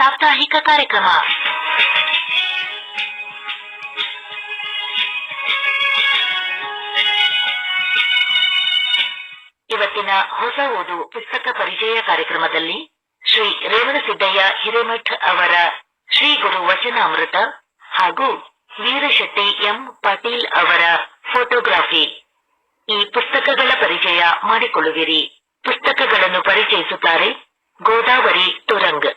ಸಾಪ್ತಾಹಿಕ ಕಾರ್ಯಕ್ರಮ. ಇವತ್ತಿನ ಹೊಸ ಓದು ಪುಸ್ತಕ ಪರಿಚಯ ಕಾರ್ಯಕ್ರಮದಲ್ಲಿ ಶ್ರೀ ರೇವಣಸಿದ್ದಯ್ಯ ಹಿರೇಮಠ್ ಅವರ ಶ್ರೀ ಗುರು ವಚನ ಅಮೃತ ಹಾಗೂ ವೀರಶೆಟ್ಟಿ ಎಂ ಪಾಟೀಲ್ ಅವರ ಫೋಟೋಗ್ರಾಫಿ. ಈ ಪುಸ್ತಕಗಳ ಪರಿಚಯ ಮಾಡಿಕೊಳ್ಳುವಿರಿ. ಪುಸ್ತಕಗಳನ್ನು ಪರಿಚಯಿಸುತ್ತಾರೆ ಗೋದಾವರಿ ತುರಂಗ್.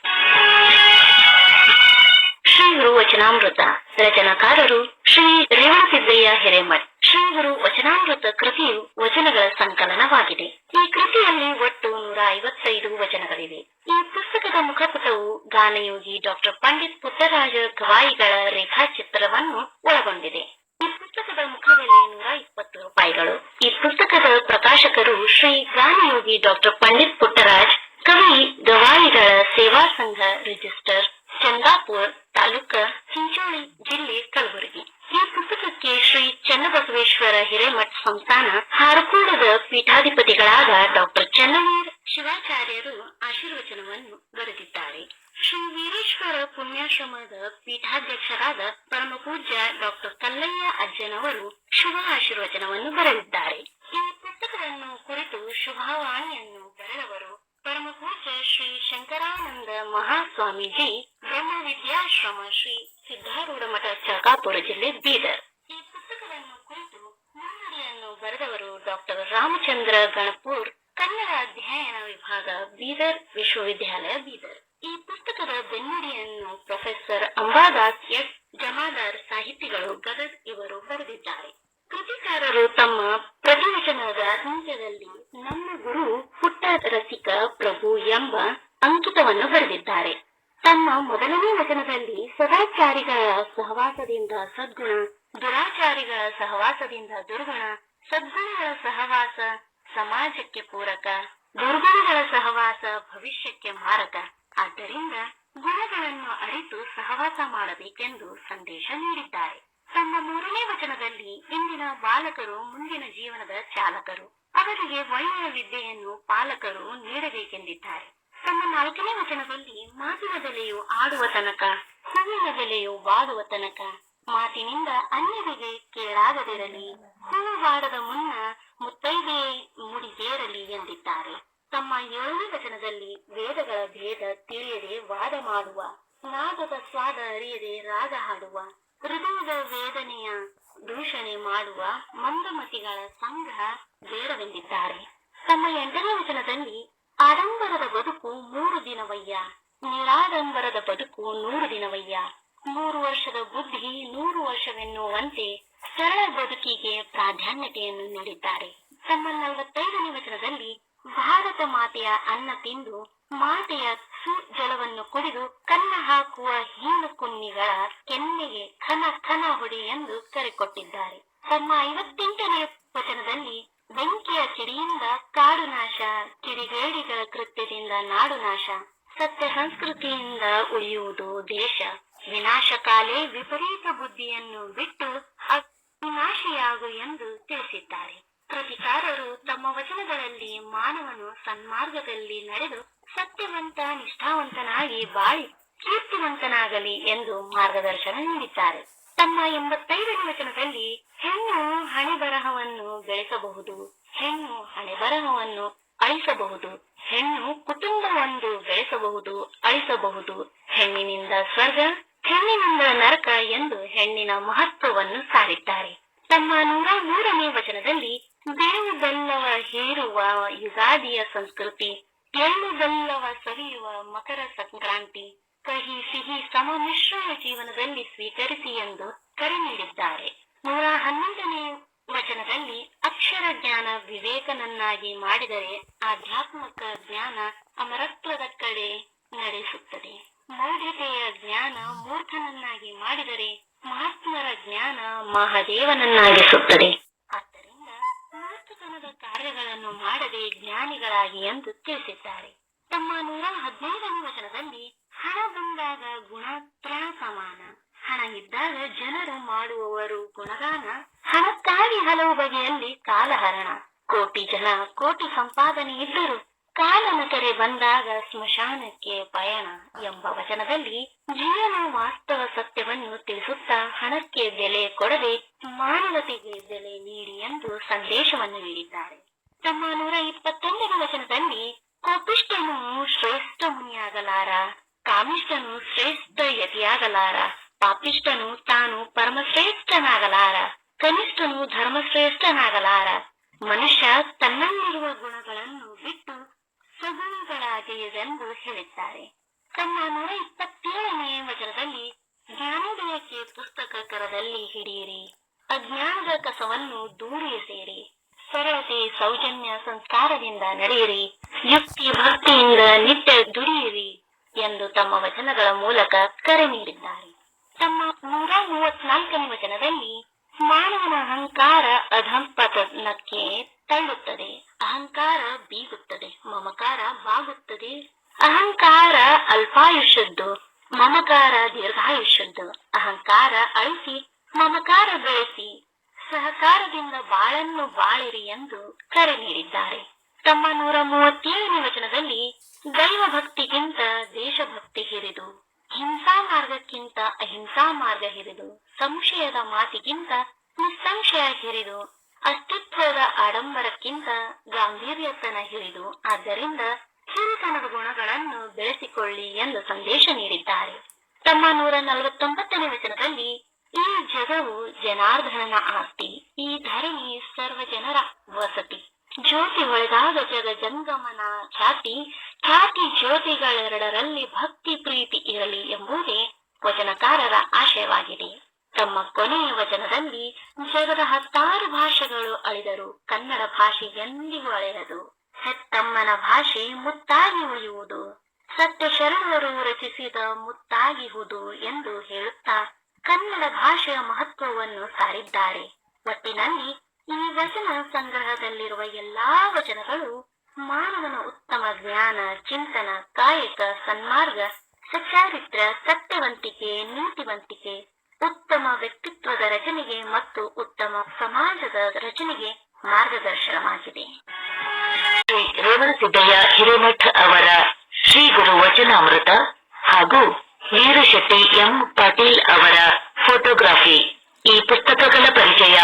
ಶ್ರೀ ಗುರು ವಚನಾಮೃತ. ರಚನಾಕಾರರು ಶ್ರೀ ರೇವಣಸಿದ್ದಯ್ಯ ಹಿರೇಮಠ್. ಶ್ರೀ ಗುರು ವಚನಾಮೃತ ಕೃತಿಯು ವಚನಗಳ ಸಂಕಲನವಾಗಿದೆ. ಈ ಕೃತಿಯಲ್ಲಿ ಒಟ್ಟು ನೂರ ಐವತ್ತೈದು ವಚನಗಳಿವೆ. ಈ ಪುಸ್ತಕದ ಮುಖಪುಟವು ಗಾನಯೋಗಿ ಡಾಕ್ಟರ್ ಪಂಡಿತ್ ಪುಟ್ಟರಾಜ ಗವಾಯಿಗಳ ರೇಖಾಚಿತ್ರವನ್ನು ಒಳಗೊಂಡಿದೆ. ಈ ಪುಸ್ತಕದ ಮುಖಬೆಲೆ ನೂರ ಇಪ್ಪತ್ತು ರೂಪಾಯಿಗಳು. ಈ ಪುಸ್ತಕದ ಪ್ರಕಾಶಕರು ಶ್ರೀ ಗಾನಯೋಗಿ ಡಾಕ್ಟರ್ ಪಂಡಿತ್ ಪುಟ್ಟರಾಜ್, ಕವಿ ಗವಾಯಿಗಳ ಸೇವಾ ಸಂಘ ರಿಜಿಸ್ಟರ್, ಚಂದಾಪುರ್ ತಾಲೂಕ ಹಿಂಚೋಳಿ ಜಿಲ್ಲೆ ಕಲಬುರಗಿ. ಈ ಪುಸ್ತಕಕ್ಕೆ ಶ್ರೀ ಚನ್ನಬಸವೇಶ್ವರ ಹಿರೇಮಠ ಸಂಸ್ಥಾನ ಹಾರಕೂಡದ ಪೀಠಾಧಿಪತಿಗಳಾದ ಡಾಕ್ಟರ್ ಚನ್ನವೀರ್ ಶಿವಾಚಾರ್ಯರು ಆಶೀರ್ವಚನವನ್ನು ಬರೆದಿದ್ದಾರೆ. ಶ್ರೀ ವೀರೇಶ್ವರ ಪುಣ್ಯಾಶ್ರಮದ ಪೀಠಾಧ್ಯಕ್ಷರಾದ ಪರಮ ಪೂಜ್ಯ ಡಾಕ್ಟರ್ ಕಲ್ಲಯ್ಯ ಅಜ್ಜನವರು ಶುಭ ಆಶೀರ್ವಚನವನ್ನು ಬರೆದಿದ್ದಾರೆ. ಈ ಪುಸ್ತಕವನ್ನು ಕುರಿತು ಶುಭವಾಣಿಯನ್ನು ಬರೆದವರು ಪರಮ ಪೂಜ್ಯ ಶ್ರೀ ಶಂಕರಾನಂದ ಮಹಾಸ್ವಾಮೀಜಿ ಬ್ರಹ್ಮ ವಿದ್ಯಾಶ್ರಮ ಶ್ರೀ ಸಿದ್ಧಾರೂಢ ಮಠ ಚಕಾಪುರ ಜಿಲ್ಲೆ ಬೀದರ್. ಈ ಪುಸ್ತಕವನ್ನು ಕುರಿತು ಮುನ್ನುಡಿಯನ್ನು ಬರೆದವರು ಡಾಕ್ಟರ್ ರಾಮಚಂದ್ರ ಗಣಪೂರ್, ಕನ್ನಡ ಅಧ್ಯಯನ ವಿಭಾಗ ಬೀದರ್, ವಿಶ್ವವಿದ್ಯಾಲಯ ಬೀದರ್. ಈ ಪುಸ್ತಕದ ಬೆನ್ನಡಿಯನ್ನು ಪ್ರೊಫೆಸರ್ ಅಂಬಾದಾಸ್ ಎಸ್. ಜಮಾದಾರ್ ಸಾಹಿತಿಗಳು ಗದಗ್ ಇವರು ಬರೆದಿದ್ದಾರೆ. ಕೃತಿಕಾರರು ತಮ್ಮ ಪ್ರತಿವಚನದ ಅಂತ್ಯದಲ್ಲಿ ನಮ್ಮ ಗುರು ಪುಟ್ಟ ರಸಿಕ ಪ್ರಭು ಎಂಬ ಅಂಕಿತವನ್ನು ಬರೆದಿದ್ದಾರೆ. ತಮ್ಮ ಮೊದಲನೇ ವಚನದಲ್ಲಿ ಸದಾಚಾರಿಗಳ ಸಹವಾಸದಿಂದ ಸದ್ಗುಣ, ದುರಾಚಾರಿಗಳ ಸಹವಾಸದಿಂದ ದುರ್ಗುಣ, ಸದ್ಗುಣಗಳ ಸಹವಾಸ ಸಮಾಜಕ್ಕೆ ಪೂರಕ, ದುರ್ಗುಣಗಳ ಸಹವಾಸ ಭವಿಷ್ಯಕ್ಕೆ ಮಾರಕ. ಆದ್ದರಿಂದ ಗುಣಗಳನ್ನು ಅರಿತು ಸಹವಾಸ ಮಾಡಬೇಕೆಂದು ಸಂದೇಶ ನೀಡಿದ್ದಾರೆ. ತಮ್ಮ ಮೂರನೇ ವಚನದಲ್ಲಿ ಇಂದಿನ ಬಾಲಕರು ಮುಂದಿನ ಜೀವನದ ಚಾಲಕರು. ಅವರಿಗೆ ಒಳ್ಳೆಯ ವಿದ್ಯೆಯನ್ನು ಪಾಲಕರು ನೀಡಬೇಕೆಂದಿದ್ದಾರೆ. ತಮ್ಮ ನಾಲ್ಕನೇ ವಚನದಲ್ಲಿ ಮಾತಿನ ಬೆಲೆಯು ಆಡುವ ತನಕ ಹೂವಿನ ಬೆಲೆಯು ಬಾಡುವ ತನಕ, ಮಾತಿನಿಂದ ಅನ್ಯರಿಗೆ ಕೇಳಾಗದಿರಲಿ, ಹೂವು ಬಾಡದ ಮುನ್ನ ಮುತ್ತೈದೆ ಮುಡಿಗೇರಲಿ ಎಂದಿದ್ದಾರೆ. ತಮ್ಮ ಏಳನೇ ವಚನದಲ್ಲಿ ವೇದಗಳ ಭೇದ ತಿಳಿಯದೆ ವಾದ ಮಾಡುವ ನಾಗದ ಸ್ವಾದ ಅರಿಯದೆ ರಾಗ ಹಾಡುವ, ಹೃದಯದ ವೇದನೆಯ ದೂಷಣೆ ಮಾಡುವ ಮಂದಮತಿಗಳ ಸಂಘ ಬೇಡವೆಂದಿದ್ದಾರೆ. ತಮ್ಮ ಎಂಟನೇ ವಚನದಲ್ಲಿ ಆಡಂಬರದ ಬದುಕು ಮೂರು ದಿನವಯ್ಯ. ನಿರಾಡಂಬರದ ಬದುಕು ನೂರು ದಿನವಯ್ಯ. ಮೂರು ವರ್ಷದ ಬುದ್ಧಿ ನೂರು ವರ್ಷವೆನ್ನುವಂತೆ ಸರಳ ಬದುಕಿಗೆ ಪ್ರಾಧಾನ್ಯತೆಯನ್ನು ನೀಡಿದ್ದಾರೆ. ತಮ್ಮ ನಲವತ್ತೈದನೇ ವಚನದಲ್ಲಿ ಭಾರತ ಮಾತೆಯ ಅನ್ನ ತಿಂದು ಮಾತೆಯ ಸುಜಲವನ್ನು ಕುಡಿದು ಕನ್ನ ಹಾಕುವ ಹೀನು ಕುನ್ನಿಗಳ ಕೆನ್ನೆಗೆ ಖನ ಖನ ಹೊಡಿ ಎಂದು ಕರೆಕೊಟ್ಟಿದ್ದಾರೆ. ತಮ್ಮ ಐವತ್ತೆಂಟನೇ ವಚನದಲ್ಲಿ ಬೆಂಕಿಯ ಕಿಡಿಯಿಂದ ಕಾಡು ನಾಶ, ಕಿಡಿಗೇಡಿಗಳ ಕೃತ್ಯದಿಂದ ನಾಡು ನಾಶ, ಸತ್ಯ ಸಂಸ್ಕೃತಿಯಿಂದ ಉಳಿಯುವುದು ದೇಶ. ವಿನಾಶಕಾಲೇ ವಿಪರೀತ ಬುದ್ಧಿಯನ್ನು ಬಿಟ್ಟು ವಿನಾಶಿಯಾಗು ಎಂದು ತಿಳಿಸಿದ್ದಾರೆ. ಪ್ರತಿಕಾರರು ತಮ್ಮ ವಚನಗಳಲ್ಲಿ ಮಾನವನು ಸನ್ಮಾರ್ಗದಲ್ಲಿ ನಡೆದು ಸತ್ಯವಂತ, ನಿಷ್ಠಾವಂತನಾಗಿ ಬಾಳಿ ಕೀರ್ತಿವಂತನಾಗಲಿ ಎಂದು ಮಾರ್ಗದರ್ಶನ ನೀಡಿದ್ದಾರೆ. ತಮ್ಮ ಎಂಬತ್ತೈದನೇ ವಚನದಲ್ಲಿ ಹೆಣ್ಣು ಹಣೆ ಬರಹವನ್ನು ಬೆಳೆಸಬಹುದು, ಹೆಣ್ಣು ಹಣೆ ಬರಹವನ್ನು ಅಳಿಸಬಹುದು, ಹೆಣ್ಣು ಕುಟುಂಬವೊಂದು ಬೆಳೆಸಬಹುದು, ಅಳಿಸಬಹುದು. ಹೆಣ್ಣಿನಿಂದ ಸ್ವರ್ಗ, ಹೆಣ್ಣಿನಿಂದ ನರಕ ಎಂದು ಹೆಣ್ಣಿನ ಮಹತ್ವವನ್ನು ಸಾರಿದ್ದಾರೆ. ತಮ್ಮ ನೂರ ಮೂರನೇ ವಚನದಲ್ಲಿ ಬೇವು ಬೆಲ್ಲವ ಹೀರುವ ಯುಗಾದಿಯ ಸಂಸ್ಕೃತಿ ಎಳ್ಳು ಬೆಲ್ಲವ ಸವಿಯುವ ಮಕರ ಸಂಕ್ರಾಂತಿ, ಕಹಿ ಸಿಹಿ ಸಮ ಮಿಶ್ರಣ ಜೀವನದಲ್ಲಿ ಸ್ವೀಕರಿಸಿ ಎಂದು ಕರೆ ನೀಡಿದ್ದಾರೆ ನೂರ ಹನ್ನೊಂದನೇ ವಚನದಲ್ಲಿ ಅಕ್ಷರ ಜ್ಞಾನ ವಿವೇಕನನ್ನಾಗಿ ಮಾಡಿದರೆ ಆಧ್ಯಾತ್ಮಿಕ ಜ್ಞಾನ ಅಮರತ್ವದ ಕಡೆ ನಡೆಸುತ್ತದೆ. ಮೌಢ್ಯತೆಯ ಜ್ಞಾನ ಮೂರ್ಖನನ್ನಾಗಿ ಮಾಡಿದರೆ ಮಹಾತ್ಮರ ಜ್ಞಾನ ಮಹಾದೇವನನ್ನಾಗಿಸುತ್ತದೆ. ಆದ್ದರಿಂದ ಕಾರ್ಯಗಳನ್ನು ಮಾಡದೆ ಜ್ಞಾನಿಗಳಾಗಿ ಎಂದು ತಿಳಿಸಿದ್ದಾರೆ. ತಮ್ಮ ನೂರ ಹದಿನೈದನೇ ವಚನದಲ್ಲಿ ಹಣ ಬಂದಾಗ ಗುಣ ತ್ರಣ ಸಮಾನ ಹಣ ಇದ್ದಾಗ ಜನರು ಮಾಡುವವರು ಗುಣಗಾನ, ಹಣಕ್ಕಾಗಿ ಹಲವು ಬಗೆಯಲ್ಲಿ ಕಾಲಹರಣ. ಕೋಟಿ ಜನ, ಕೋಟಿ ಸಂಪಾದನೆ ಇದ್ದರೂ ಕಾಲನ ಕರೆ ಬಂದಾಗ ಸ್ಮಶಾನಕ್ಕೆ ಪಯಣ ಎಂಬ ವಚನದಲ್ಲಿ ಜೀವನ ವಾಸ್ತವ ಸತ್ಯವನ್ನು ತಿಳಿಸುತ್ತಾ ಹಣಕ್ಕೆ ಬೆಲೆ ಕೊಡದೆ ಮಾನವತೆಗೆ ಬೆಲೆ ನೀಡಿ ಎಂದು ಸಂದೇಶವನ್ನು ನೀಡಿದ್ದಾರೆ. ತಮ್ಮ ನೂರ ಇಪ್ಪತ್ತೊಂದನೇ ವಚನದಲ್ಲಿ, ಕೋಪಿಷ್ಟನು ಶ್ರೇಷ್ಠ ಮುನಿಯಾಗಲಾರ, ಕಾಮಿಷ್ಠನು ಶ್ರೇಷ್ಠ ಯತಿಯಾಗಲಾರ ಪಾಪಿಷ್ಟನು ತಾನು ಪರಮಶ್ರೇಷ್ಠನಾಗಲಾರ, ಕನಿಷ್ಠನು ಧರ್ಮಶ್ರೇಷ್ಠನಾಗಲಾರ ಮನುಷ್ಯ ತನ್ನಲ್ಲಿರುವ ಗುಣಗಳನ್ನು ಬಿಟ್ಟು ಸಗುಣಗಳಾಗಿಯದೆಂದು ಹೇಳಿದ್ದಾರೆ. ತಮ್ಮ ನೂರ ಇಪ್ಪತ್ತೇಳನೇ ವಚನದಲ್ಲಿ ಜ್ಞಾನೋದಯಕ್ಕೆ ಪುಸ್ತಕ ಕರದಲ್ಲಿ ಹಿಡಿಯಿರಿ. ಅಜ್ಞಾನದ ಕಸವನ್ನು ದೂರಿ ಸೇರಿ ಸರಳತೆ ಸೌಜನ್ಯ ಸಂಸ್ಕಾರದಿಂದ ನಡೆಯಿರಿ. ಯುಕ್ತಿ ಭಕ್ತಿಯಿಂದ ನಿತ್ಯ ದುಡಿಯಿರಿ ಎಂದು ತಮ್ಮ ವಚನಗಳ ಮೂಲಕ ಕರೆ ನೀಡಿದ್ದಾರೆ. ತಮ್ಮ ನೂರ ಮೂವತ್ನಾಲ್ಕನೇ ವಚನದಲ್ಲಿ ಮಾನವನ ಅಹಂಕಾರ ಅಧಂಪತನಕ್ಕೆ ತಳ್ಳುತ್ತದೆ ಅಹಂಕಾರ ಬೀಗುತ್ತದೆ, ಮಮಕಾರ ಬಾಗುತ್ತದೆ. ಅಹಂಕಾರ ಅಲ್ಪಾಯುಷ್ಯದ್ದು, ಮಮಕಾರ ದೀರ್ಘಾಯುಷದ್ದು ಅಹಂಕಾರ ಅಳಿಸಿ, ಮಮಕಾರ ಬೆಳೆಸಿ. ಸಹಕಾರದಿಂದ ಬಾಳನ್ನು ಬಾಳಿರಿ ಎಂದು ಕರೆ ನೀಡಿದ್ದಾರೆ. ತಮ್ಮ ನೂರ ಮೂವತ್ತೇಳನೇ ವಚನದಲ್ಲಿ ದೈವ ಭಕ್ತಿಗಿಂತ ದೇಶಭಕ್ತಿ ಹಿರಿದು, ಹಿಂಸಾ ಮಾರ್ಗಕ್ಕಿಂತ ಅಹಿಂಸಾ ಮಾರ್ಗ ಹಿರಿದು, ಸಂಶಯದ ಮಾತಿಗಿಂತ ನಿಸ್ಸಂಶಯ ಹಿರಿದು ಅಸ್ತಿತ್ವದ ಆಡಂಬರಕ್ಕಿಂತ ಗಾಂಭೀರ್ಯತನ ಹಿಡಿದು ಆದ್ದರಿಂದ ಹಿರಿತನದ ಗುಣಗಳನ್ನು ಬೆಳೆಸಿಕೊಳ್ಳಿ ಎಂದು ಸಂದೇಶ ನೀಡಿದ್ದಾರೆ. ತಮ್ಮ ನೂರ ನಲವತ್ತೊಂಬತ್ತನೇ ವಚನದಲ್ಲಿ, ಈ ಜಗವು ಜನಾರ್ದನನ ಆಸ್ತಿ, ಈ ಧರಣಿ ಸರ್ವ ಜನರ ವಸತಿ. ಜ್ಯೋತಿ ಹೊಳೆದಾಗ ಜಗ ಜಂಗಮನ ಖ್ಯಾತಿ ಖ್ಯಾತಿ ಜ್ಯೋತಿಗಳೆರಡರಲ್ಲಿ ಭಕ್ತಿ ಪ್ರೀತಿ ಇರಲಿ ಎಂಬುದೇ ವಚನಕಾರರ ಆಶಯವಾಗಿದೆ. ತಮ್ಮ ಕೊನೆಯ ವಚನದಲ್ಲಿ ಜಗದ ಹತ್ತಾರು ಭಾಷೆಗಳು ಅಳಿದರು. ಕನ್ನಡ ಭಾಷೆ ಎಂದಿಗೂ ಅಳೆಯದು. ಹೆತ್ತಮ್ಮನ ಭಾಷೆ ಮುತ್ತಾಗಿ ಉಳಿಯುವುದು. ಸತ್ಯ ಶರಣರು ರಚಿಸಿದ ಮುತ್ತಾಗಿಹುದು ಎಂದು ಹೇಳುತ್ತಾ ಕನ್ನಡ ಭಾಷೆಯ ಮಹತ್ವವನ್ನು ಸಾರಿದ್ದಾರೆ. ಒಟ್ಟಿನಲ್ಲಿ ಈ ವಚನ ಸಂಗ್ರಹದಲ್ಲಿರುವ ಎಲ್ಲಾ ವಚನಗಳು ಮಾನವನ ಉತ್ತಮ ಜ್ಞಾನ, ಚಿಂತನ, ಕಾಯಕ, ಸನ್ಮಾರ್ಗ ಸಚಾರಿತ್ರ ಸತ್ಯವಂತಿಕೆ, ನೀತಿವಂತಿಕೆ ಉತ್ತಮ ವ್ಯಕ್ತಿತ್ವದ ರಚನೆಗೆ ಮತ್ತು ಉತ್ತಮ ಸಮಾಜದ ರಚನೆಗೆ ಮಾರ್ಗದರ್ಶನವಾಗಿದೆ. ಶ್ರೀ ರೇವಣಸಿದ್ದಯ್ಯ ಹಿರೇಮಠ ಅವರ ಶ್ರೀ ಗುರು ವಚನಾಮೃತ ಹಾಗೂ ವೀರಶೆಟ್ಟಿ ಎಂ ಪಾಟೀಲ್ ಅವರ ಫೋಟೋಗ್ರಾಫಿ ಈ ಪುಸ್ತಕಗಳ ಪರಿಚಯ.